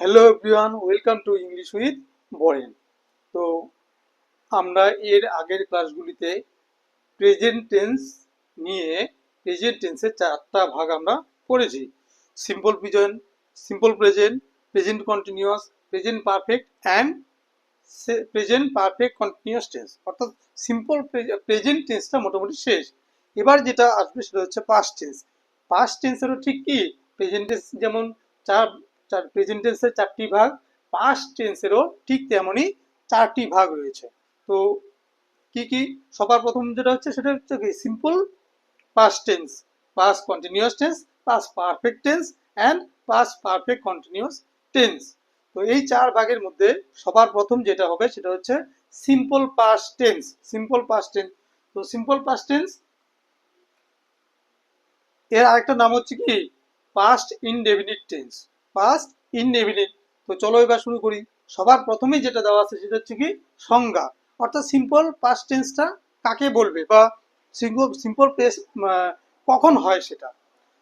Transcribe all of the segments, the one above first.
Hello everyone, welcome to English with Boren. তো আমরা এর আগের ক্লাসগুলিতে প্রেজেন্ট টেন্স নিয়ে প্রেজেন্ট টেন্সের চারটা ভাগ আমরা করেছি simple present simple present present continuous, present perfect, and present perfect continuous tense. অর্থাৎ সিম্পল প্রেজেন্ট টেন্সটা মোটামুটি শেষ। এবার যেটা আসবে সেটা হচ্ছে পাস্ট টেন্স পাস্ট টেন্সেরও ঠিক কি? প্রেজেন্ট টেন্স যেমন চার চার প্রেজেন্ট টেন্সের চারটি ভাগ পাস্ট টেন্সেরও ঠিক তেমনই চারটি ভাগ রয়েছে। তো কি কি সবার প্রথম যেটা হচ্ছে সেটা হচ্ছে কি simple past tense past continuous tense past perfect tense and past perfect continuous tense তো এই চার ভাগের মধ্যে সবার প্রথম যেটা হবে সেটা হচ্ছে simple past tense simple past tense তো সিম্পল পাস্ট টেন্স এর আরেকটা নাম হচ্ছে কি? Past indefinite tense past indefinite তো চলো এবার শুরু করি। সবার প্রথমেই যেটা দেওয়া আছে সেটা হচ্ছে কি, সংজ্ঞা। অর্থাৎ সিম্পল পাস্ট টেন্সটা কাকে বলবে বা সিম্পল প্রেস কখন হয় সেটা।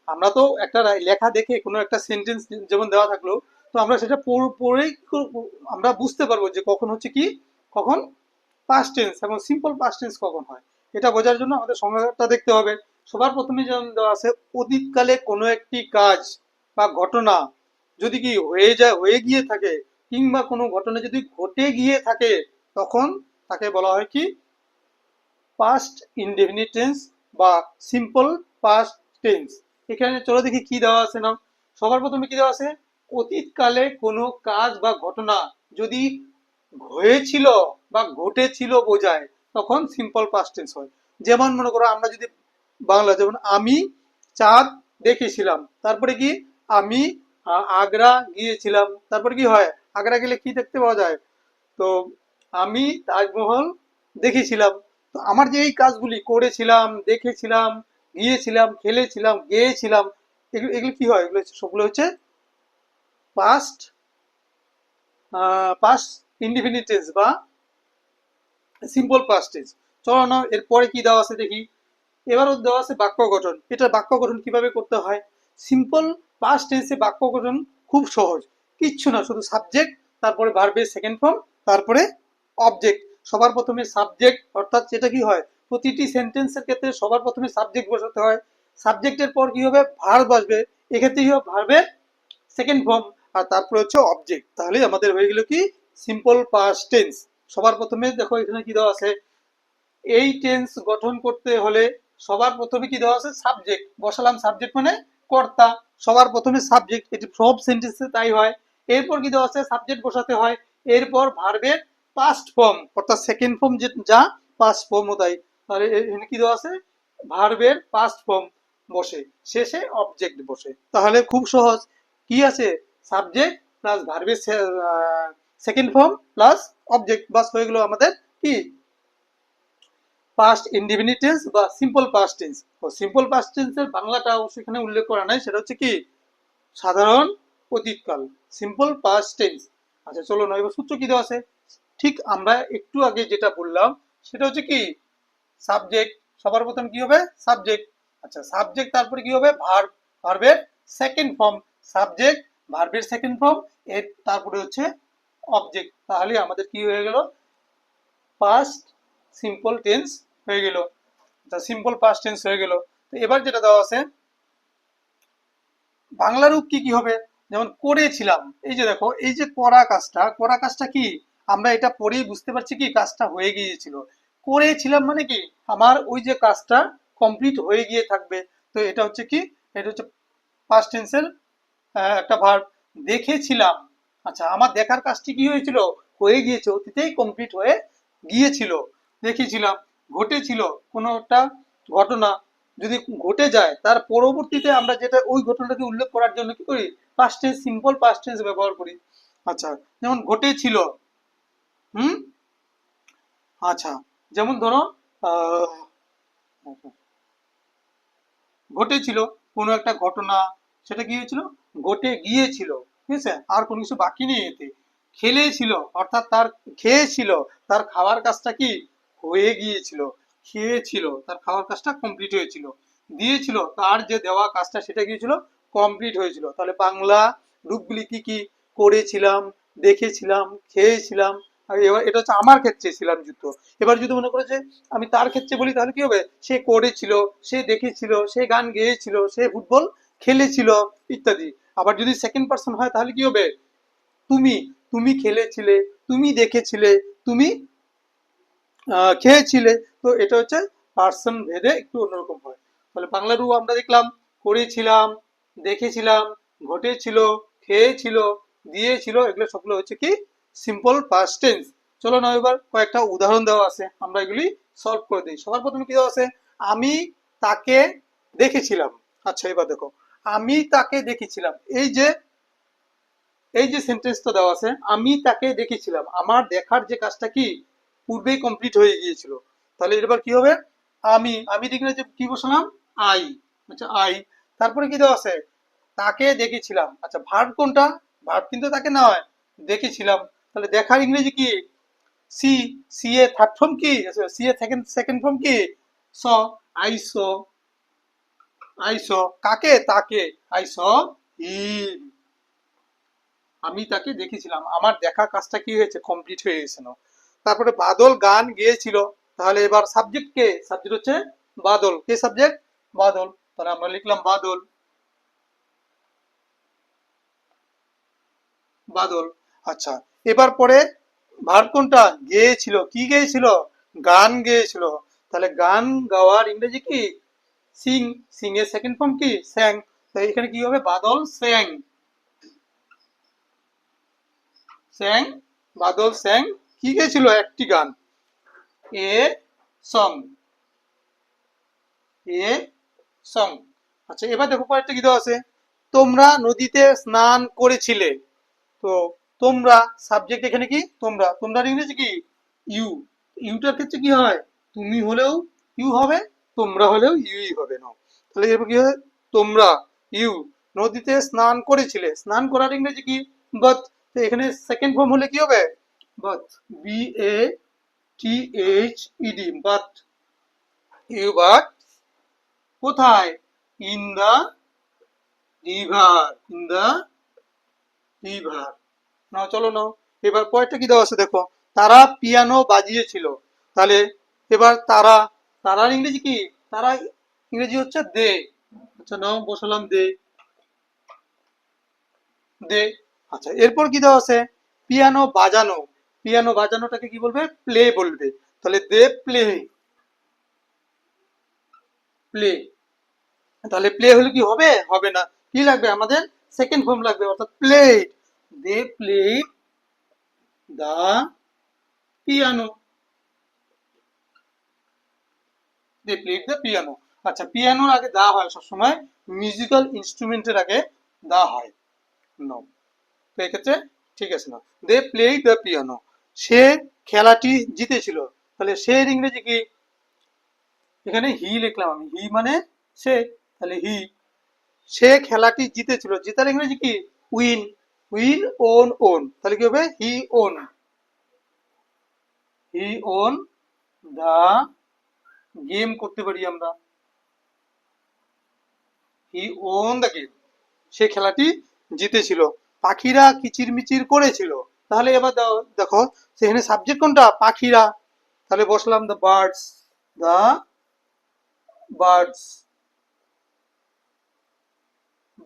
আমরা তো একটা লেখা দেখে কোনো একটা সেন্টেন্স যেমন দেওয়া থাকল, তো আমরা সেটা পড়- পড়েই আমরা বুঝতে পারব যে কখন হচ্ছে কি, কখন পাস্ট টেন্স এবং সিম্পল পাস্ট টেন্স কখন হয়। এটা বোঝার জন্য আমাদের সংজ্ঞাটা দেখতে হবে। সবার প্রথমে যেমন দেওয়া আছে, অতীতকালে কোনো একটি কাজ বা ঘটনা যদি কি হয়ে যায়, হয়ে গিয়ে থাকে, কিংবা কোনো ঘটনা যদি ঘটে গিয়ে থাকে, তখন তাকে বলা হয় কি? পাস্ট ইনডেফিনিট টেন্স বা সিম্পল পাস্ট টেন্স এখানে চলো দেখি কি দেওয়া আছে না সবার প্রথমে কি দেওয়া আছে? অতীতকালে কোনো কাজ বা ঘটনা যদি হয়েছিল বা ঘটেছিল বোঝায়, তখন সিম্পল পাস্ট টেন্স হয়। যেমন মনে করো, আমরা যদি বাংলা যেমন আমি, চাঁদ দেখেছিলাম, তারপরে কি? আমি আগ্রা গিয়েছিলাম। তারপর কি হয়? আগ্রা গেলে কি দেখতে পাওয়া যায়? তো আমি তাজমহল দেখেছিলাম। তো আমার যে এই কাজগুলি করেছিলাম, দেখেছিলাম, গিয়েছিলাম, খেলেছিলাম, গেয়েছিলাম, এগুলো এগুলো কি হয়? এগুলো সবগুলো হচ্ছে পাস্ট পাস্ট ইনডিফিনিট বা সিম্পল পাস্ট টেন্স চলো না, এরপরে কি দেওয়া আছে দেখি। এবারও দেওয়া আছে বাক্য গঠন। এটা বাক্য গঠন কীভাবে করতে হয়? সিম্পল পাস্ট টেন্সে বাক্য গঠন খুব সহজ। কিচ্ছু না, শুধু সাবজেক্ট তারপরে ভার্বের সেকেন্ড ফর্ম তারপরে অবজেক্ট সবার প্রথমে সাবজেক্ট অর্থাৎ যেটা কি হয়, প্রতিটি সেন্টেন্সের ক্ষেত্রে সবার প্রথমে সাবজেক্ট বসাতে হয়। সাবজেক্টের পর কি হবে? ভার্ব আসবে। এক্ষেত্রে কি হবে? ভার্বের সেকেন্ড ফর্ম আর তারপরে হচ্ছে অবজেক্ট তাহলে আমাদের হয়ে গেল কি? সিম্পল পাস্ট টেন্স সবার প্রথমে দেখো, এখানে কি দেওয়া আছে? এই টেন্স গঠন করতে হলে সবার প্রথমে কি দেওয়া আছে? সাবজেক্ট বসালাম সাবজেক্ট মানে কর্তা। সবার প্রথমে সাবজেক্ট এটি সব সেন্টেন্সে তাই হয়। এরপর কি দেওয়া আছে? সাবজেক্ট বসাতে হয়। এরপর ভার্বের পাস্ট ফর্ম অর্থাৎ সেকেন্ড ফর্ম যে, যা পাস্ট ফর্মও তাই। তাহলে এখানে কি দেওয়া আছে? ভার্বের পাস্ট ফর্ম বসে। শেষে অবজেক্ট বসে। তাহলে খুব সহজ। কি আছে? সাবজেক্ট প্লাস ভার্বের সেকেন্ড ফর্ম প্লাস অবজেক্ট বাস হয়ে গেল আমাদের কি? পাস্ট ইনডিফিনিট টেন্স বা সিম্পল পাস্ট টেন্স তো সিম্পল পাস্ট টেন্সের বাংলাটা অবশ্যই এখানে উল্লেখ করা নাই, সেটা হচ্ছে কি? সাধারণ অতীতকাল সিম্পল পাস্ট টেন্স আচ্ছা চলো না এবার সূত্র কি দেওয়া আছে? ঠিক আমরা একটু আগে যেটা বললাম, সেটা হচ্ছে কি? সাবজেক্ট সবার প্রথম কি হবে? সাবজেক্ট আচ্ছা সাবজেক্ট তারপরে কি হবে? ভার্ব ভার্বের সেকেন্ড ফর্ম সাবজেক্ট ভার্বের সেকেন্ড ফর্ম এর তারপরে হচ্ছে অবজেক্ট তাহলে আমাদের কি হয়ে গেল? পাস্ট সিম্পল টেন্স হয়ে গেল। সিম্পল পাস্ট টেন্স হয়ে গেল। এবার যেটা দেওয়া আছে, বাংলা রূপ কি কি হবে? যেমন করেছিলাম। এই যে দেখো, এই যে করা কাজটা করা কাজটা কি? আমরা এটা পরেই বুঝতে পারছি কি কাজটা হয়ে গিয়েছিল। করেছিলাম মানে কি? আমার ওই যে কাজটা কমপ্লিট হয়ে গিয়ে থাকবে। তো এটা হচ্ছে কি? এটা হচ্ছে পাস্ট টেন্সের একটা ভার্ব দেখেছিলাম। আচ্ছা আমার দেখার কাজটি কি হয়েছিল? হয়ে গিয়েছে, অতীতেই কমপ্লিট হয়ে গিয়েছিল। দেখেছিলাম। ঘটেছিল কোনো একটা ঘটনা যদি ঘটে যায়, তার পরবর্তীতে আমরা যেটা ওই ঘটনাটাকে উল্লেখ করার জন্য কি করি? Past tense simple past tense ব্যবহার করি। আচ্ছা যেমন ঘটেছিল, হুম? আচ্ছা যেমন ধরো ঘটেছিল কোনো একটা ঘটনা, সেটা কি হয়েছিল? ঘটে গিয়েছিল, ঠিক আছে? আর কোনো কিছু বাকি নেই এতে। খেলেছিল, অর্থাৎ তার খেয়েছিল, তার খাওয়ার কাজটা কি? হয়ে গিয়েছিল, খেয়েছিল, তার খাওয়ার কাজটা কমপ্লিট হয়েছিল। দিয়েছিল, তার যে দেওয়া কাজটা সেটা গিয়েছিল কমপ্লিট হয়েছিল। তাহলে বাংলা রূপগুলি কি কি করেছিলাম, দেখেছিলাম, খেয়েছিলাম এবার এটা হচ্ছে আমার ক্ষেত্রে ছিলাম যুক্ত এবার যদি মনে করে যে আমি তার ক্ষেত্রে বলি, তাহলে কি হবে? সে করেছিল, সে দেখেছিল, সে গান গেয়েছিল, সে ফুটবল খেলেছিল, ইত্যাদি। আবার যদি সেকেন্ড পার্সন হয়, তাহলে কি হবে? তুমি তুমি খেলেছিলে, তুমি দেখেছিলে, তুমি খেয়েছিলে। তো এটা হচ্ছে পার্সন ভেদে একটু অন্যরকম হয়। তাহলে বাংলা রূপ আমরা দেখলাম, করেছিলাম, দেখেছিলাম, ঘটেছিল, খেয়েছিল, দিয়েছিল, এগুলো সবগুলো হচ্ছে কি? সিম্পল পাস্ট টেন্স চলো না এবার কয়েকটা উদাহরণ দেওয়া আছে, আমরা এগুলি সলভ করে দিই। সবার প্রথমে কি দেওয়া আছে? আমি তাকে দেখেছিলাম। আচ্ছা এবার দেখো। আমি তাকে দেখেছিলাম। এই যে এই যে সেন্টেন্সটা দেওয়া আছে, আমি তাকে দেখেছিলাম। আমার দেখার যে কাজটা কি? পূর্বেই কমপ্লিট হয়ে গিয়েছিল। তাহলে এবার কি হবে? আমি আমি দেখলে যে কি বসালাম? আই। আচ্ছা আই। তারপরে কি দেওয়া আছে? তাকে দেখেছিলাম। আচ্ছা ভার্ব কোনটা? ভার্ব কিন্তু তাকে নয়। দেখেছিলাম। তাহলে দেখার ইংরেজি কি? সি সি এ থার্ড ফর্ম কি? সি এ সেকেন্ড সেকেন্ড ফর্ম কি? Saw, I saw I saw. কাকে? তাকে। আই স হিম আমি তাকে দেখেছিলাম। আমার দেখা কাজটা কি হয়েছে? কমপ্লিট হয়ে গেছে। না তারপরে বাদল গান গেয়েছিল। তাহলে এবার সাবজেক্ট কে? সাবজেক্ট হচ্ছে বাদল। কে সাবজেক্ট বাদল। তাহলে আমরা লিখলাম বাদল। বাদল। আচ্ছা এবার পরে ভার কোনটা? গেয়েছিল। কি গেয়েছিল? গান গেয়েছিল। তাহলে গান গাওয়ার ইংরেজি কি? সিং। সিং এর সেকেন্ড ফর্ম কি? স্যাং। তাই এখানে কি হবে? বাদল, স্যাং। স্যাং, বাদল, স্যাং কি গেছিল একটি গান? A song. A song. আচ্ছা এবার দেখো কয়েকটা দেওয়া আছে। তোমরা নদীতে স্নান করেছিলে। তো তোমরা সাবজেক্ট এখানে কি? তোমরা। তোমরা ইংরেজি কি? ইউ। ইউটার ক্ষেত্রে কি হয়? তুমি হলেও ইউ হবে, তোমরা হলেও ইউই হবে। না তাহলে এরপর কি হবে? তোমরা, ইউ। নদীতে স্নান করেছিলে। স্নান করার ইংরেজি কি? তো এখানে সেকেন্ড ফর্ম হলে কি হবে? Bath B A T H ED bath you but কোথায়? In the river in the river নাও চলো নাও এবার পরেরটা কি দেওয়া আছে দেখো? তারা পিয়ানো বাজিয়েছিল। তাহলে এবার তারা, তারার ইংরেজি কি? তারা ইংরেজি হচ্ছে দে। আচ্ছা নাও, বসালাম দে। দে। আচ্ছা এরপর কি দেওয়া আছে? পিয়ানো বাজানো। পিয়ানো বাজানোটাকে কি বলবে? প্লে বলবে। তাহলে দে প্লে। প্লে। তাহলে প্লে হলে কি হবে? হবে না। কি লাগবে আমাদের? সেকেন্ড ফর্ম লাগবে, অর্থাৎ played they play the piano. They played the piano. আচ্ছা পিয়ানোর আগে দা হয় সবসময়। মিউজিক্যাল ইনস্ট্রুমেন্টের আগে দা হয়। নো তো এক্ষেত্রে ঠিক আছে না দে প্লে দ্য পিয়ানো। সে খেলাটি জিতেছিল। তাহলে সে ইংরেজি কি? এখানে হি লিখলাম আমি। হি মানে সে। তাহলে হি সে খেলাটি জিতেছিল। জেতার ইংরেজি কি? উইন উইন ওন ওন তাহলে কি হবে? He won he won the game করতে পারি আমরা। হি ওন দ্য গেম সে খেলাটি জিতেছিল। পাখিরা কিচিরমিচির করেছিল। তাহলে এবার দেখো সেখানে সাবজেক্ট কোনটা? পাখিরা। তাহলে বসলাম the birds the birds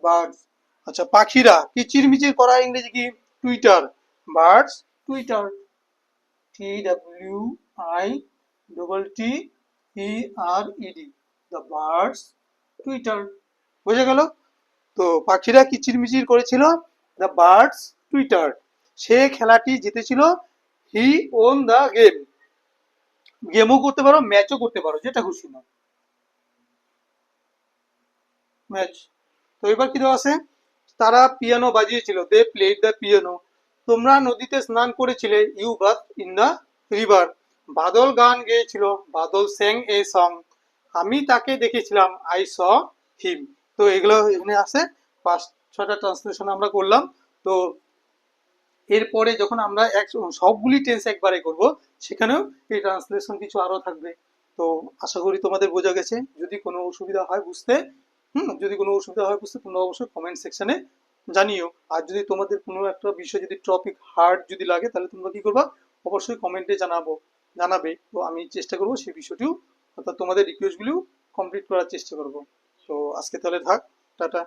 birds আচ্ছা পাখিরা। কিচিরমিচির করা ইংরেজি কি? Twitter birds twitter T W I double T E R ED the birds twitter বোঝা গেল? তো পাখিরা কিচিরমিচির করেছিল? দ্য বার্ডস টুইটার সে খেলাটি জিতেছিল হি ওন দ্য গেম গেমও করতে পারো ম্যাচও করতে পারো, যেটা খুশি না ম্যাচ তো এবার কি দেওয়া আছে? তারা পিয়ানো বাজিয়েছিল দে প্লেড দ্য পিয়ানো তোমরা নদীতে স্নান করেছিলে you bath in the river Badal গান গেয়েছিল, বাদল স্যাং এ সং আমি তাকে দেখেছিলাম আই স হিম তো এগুলো এখানে আছে, পাঁচ ছটা ট্রান্সলেশন আমরা করলাম। তো এরপরে যখন আমরা এক সবগুলি টেন্স একবারে করব, সেখানেও এই ট্রান্সলেশন কিছু আরও থাকবে। তো আশা করি তোমাদের বোঝা গেছে। যদি কোনো অসুবিধা হয় বুঝতে, হুম, যদি কোনো অসুবিধা হয় বুঝতে, তোমরা অবশ্যই কমেন্ট সেকশনে জানিও। আর যদি তোমাদের কোনো একটা বিষয়, যদি টপিক হার্ড যদি লাগে, তাহলে তোমরা কি করবা? অবশ্যই কমেন্টে জানাব, জানাবে। তো আমি চেষ্টা করব সেই বিষয়টিও, অর্থাৎ তোমাদের রিকোয়েস্টগুলিও কমপ্লিট করার চেষ্টা করব। তো আজকে তাহলে থাক, টাটা।